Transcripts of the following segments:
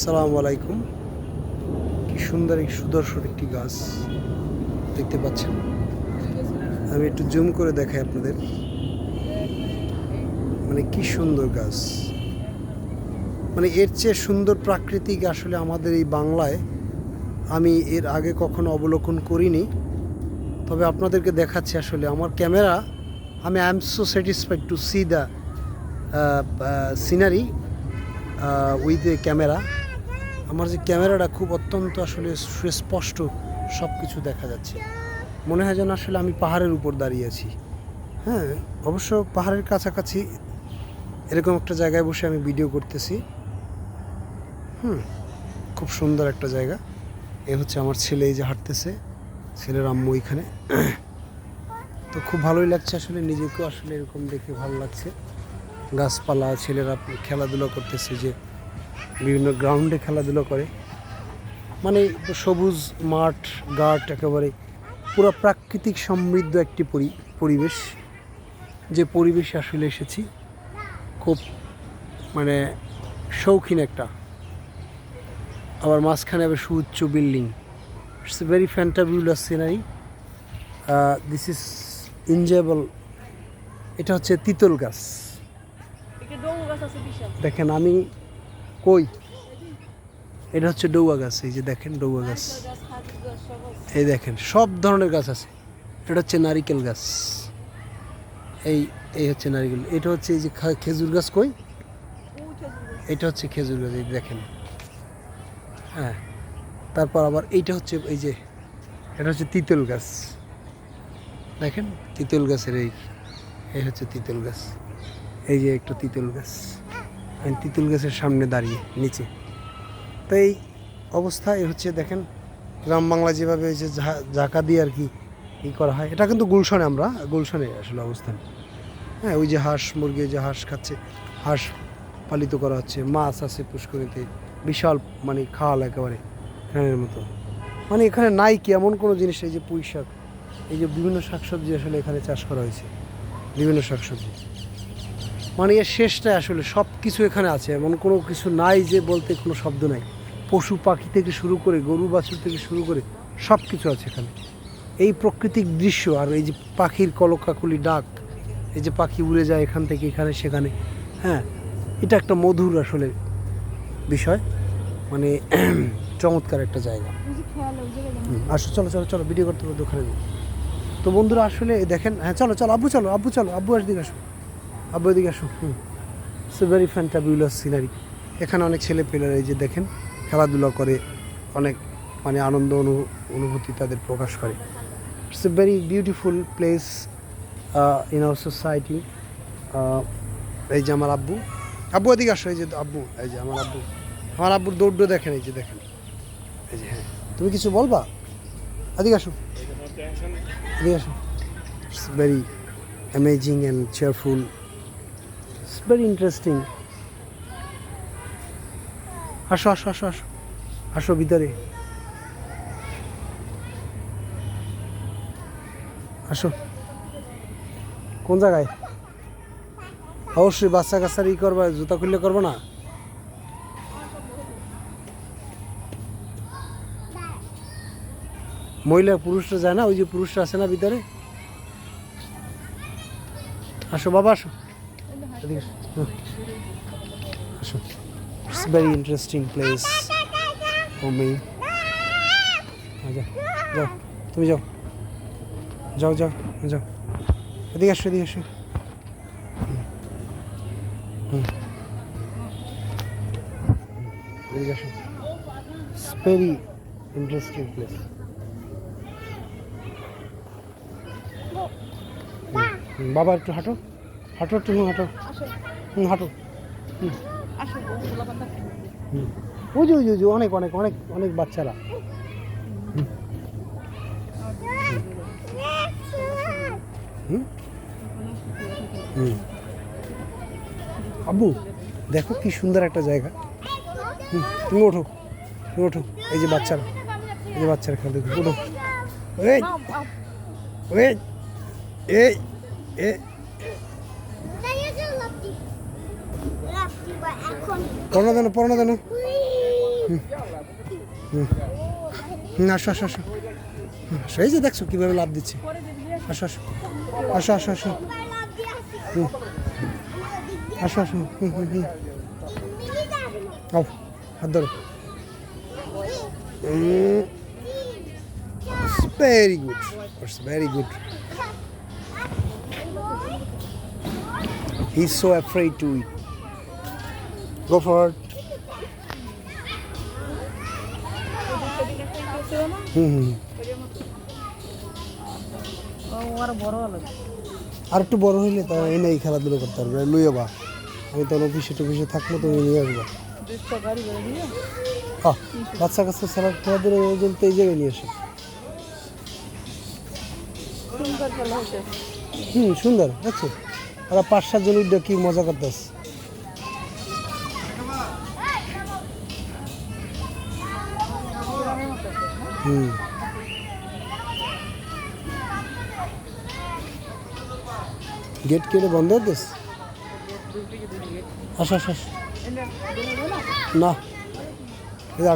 আসসালামু আলাইকুম। কি সুন্দর এক সুদর্শন একটি গাছ দেখতে পাচ্ছেন। আমি একটু জুম করে দেখাই আপনাদের। মানে কি সুন্দর গাছ। মানে এর চেয়ে সুন্দর প্রাকৃতিক আসলে আমাদের এই বাংলায় আমি এর আগে কখনো অবলোকন করিনি। তবে আপনাদেরকে দেখাচ্ছি আসলে আমার ক্যামেরা। আমি I am so satisfied to see the scenery with a camera আমার যে ক্যামেরাটা খুব অত্যন্ত আসলে সুস্পষ্ট সব কিছু দেখা যাচ্ছে। মনে হয় যেন আসলে আমি পাহাড়ের উপর দাঁড়িয়ে আছি। হ্যাঁ অবশ্য পাহাড়ের কাছাকাছি এরকম একটা জায়গায় বসে আমি ভিডিও করতেছি। হুম, খুব সুন্দর একটা জায়গা। এ হচ্ছে আমার ছেলে এই যে হাঁটতেছে, ছেলের আম্মু এখানে। তো খুব ভালোই লাগছে আসলে, নিজেকেও আসলে এরকম দেখে ভালো লাগছে। গাছপালা, ছেলেরা খেলাধুলা করতেছে যে বিভিন্ন গ্রাউন্ডে খেলাধুলো করে। মানে সবুজ মাঠ ঘাট একেবারে পুরো প্রাকৃতিক সমৃদ্ধ একটি পরি- পরিবেশ যে পরিবেশে আসলে এসেছি। খুব মানে শৌখিন একটা। আবার মাঝখানে আবার সুউচ্চ building. It's very fantabulous scenery this is enjoyable এটা হচ্ছে তিতল গাছ। দেখেন আমি কই? এটা হচ্ছে ডৌয়া গাছ, এই যে দেখেন ডৌয়া গাছ। এই দেখেন, সব ধরনের গাছ আছে। এটা হচ্ছে নারিকেল গাছ। এই এই হচ্ছে নারিকেল। এটা হচ্ছে এই যে খেজুর গাছ কই? এটা হচ্ছে খেজুর গাছ, এই দেখেন। হ্যাঁ। তারপর আবার এইটা হচ্ছে এই যে, এটা হচ্ছে তিতল গাছ। দেখেন, তিতল গাছের এই এই হচ্ছে তিতল গাছ। এই যে একটা তিতল গাছ। তিতুল গাছের সামনে দাঁড়িয়ে, নিচে। তো এই অবস্থা হচ্ছে দেখেন, গ্রাম বাংলা যেভাবে ঝা- ঝাঁকা দিয়ে আর কি ই করা হয়, এটা কিন্তু গুলশনে আমরা, গুলশনে আসলে অবস্থান। হ্যাঁ ওই যে হাঁস মুরগি যে হাঁস খাচ্ছে, হাঁস পালিত করা হচ্ছে, মাছ আছে পুষ্করিতে, বিশাল মানে খাল একেবারে এখানের মতো। মানে এখানে নাই কি, এমন কোনো জিনিস, এই যে পুঁই শাক এই যে বিভিন্ন শাকসবজি আসলে এখানে চাষ করা হয়েছে, বিভিন্ন শাকসবজি। মানে এর শেষটা আসলে সব কিছু এখানে আছে। এমন কোনো কিছু নাই যে বলতে কোনো শব্দ নাই। পশু পাখি থেকে শুরু করে গরু বাছুর থেকে শুরু করে সব কিছু আছে এখানে। এই প্রাকৃতিক দৃশ্য আর এই যে পাখির কলকাকুলি ডাক এই যে পাখি উড়ে যায় এখান থেকে এখানে সেখানে হ্যাঁ এটা একটা মধুর আসলে বিষয়। মানে চমৎকার একটা জায়গা। আসো চলো চলো চলো ভিডিও করতে হবে দোকানে তো বন্ধুরা আসলে দেখেন হ্যাঁ চলো চলো আব্বু চলো আব্বু চলো আব্বু এদিকে আসো। আব্বু এদিকে আসো। হুম। It's a very fantabulous scenery এখানে অনেক ছেলে পেলেরা এই যে দেখেন, খেলাধুলা করে, অনেক মানে আনন্দ অনু- অনুভূতি তাদের প্রকাশ করে। It's a very beautiful place in our society এই যে আমার আব্বু। আব্বু এদিকে আসো, এই যে আব্বু, এই যে আমার আব্বু। আমার আব্বুর দৌড় দেখেন, এই যে দেখেন। এই যে হ্যাঁ। তুমি কিছু বলবা? এদিকে আসো। এদিকে আসো। It's very amazing and cheerful very interesting আসো আসো আসো আসো। আসো ভিতরে। আসো। কোন জায়গায়? অবশ্যই বাচ্চা কাচ্চার ই করবা, জুতা খুললে করব না? মহিলা, পুরুষরা যায় না? ওই যে পুরুষরা আছে না ভিতরে? আসো, বাবা, আসো। আসো it's very interesting place for me যাও তুমি যাও যাও যাও যাও এদিকে আসো এদিকে আসো। এদিকে আসো ভেরি ইন্টারেস্টিং প্লেস বাবা একটু হাঁটো। হাঁটো হুম, হাঁটো। হুম হাঁটো। হুম। যে, ওই যে অনেক অনেক অনেক অনেক বাচ্চারা। হুম। হুম। আব্বু দেখো কি সুন্দর একটা জায়গা। হুম তুমি ওঠো তুমি ওঠো। এই যে বাচ্চারা এই যে বাচ্চারা খেলতে ওঠো এই এই এই। পড়ানো দেন পড়ানো দেন হুম। আসো আসো আসো। এই যে দেখছ কীভাবে লাভ দিচ্ছে। আসো আসো। আসো আসো আসো। হুম। আসো আসো। হুম হুম হুম। আও, হাত ধরো। Very good it's very good he is so afraid to it মতো ও আর বড় হলো একটু বড় হইলে তা এনে এই খেলাধুলো করতে পারবে লইয়া বা। আমি তখন অফিসে টফিসে থাকব তুমি নিয়ে আসব। বাচ্চা কাচ্চা ছাড়া খেলাধুলো ওজন তো এই জায়গায় নিয়ে আসে। সুন্দর হুম সুন্দর দেখছ? ওরা পাঁচ সাত জন উঠে কি মজা করতেছে। মতো হুম গেট কেটে বন্ধ হতেস দুটিকে দুটি গেট আসো আসো আসো। এনে ঘুরে না না এই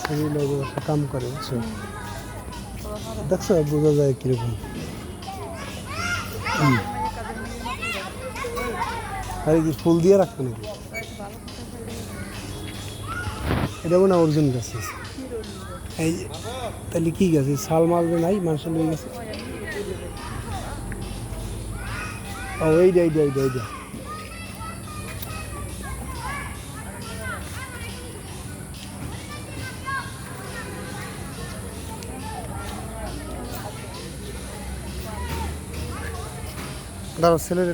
শ্রেণির লোক কাম করে বুঝছ? দেখছ বোঝা যায় কীরকম। আরে কি ফুল দিয়ে রাখতো নাকি? এটা মনে অর্জুন গাছ? আছে। এই যে, তাহলে কি গেছে? শাল মালবে নাই মানুষের লয়ে গেছে? ও এইটা এইটা এইটা এইটা দাঁড়াও ছেলের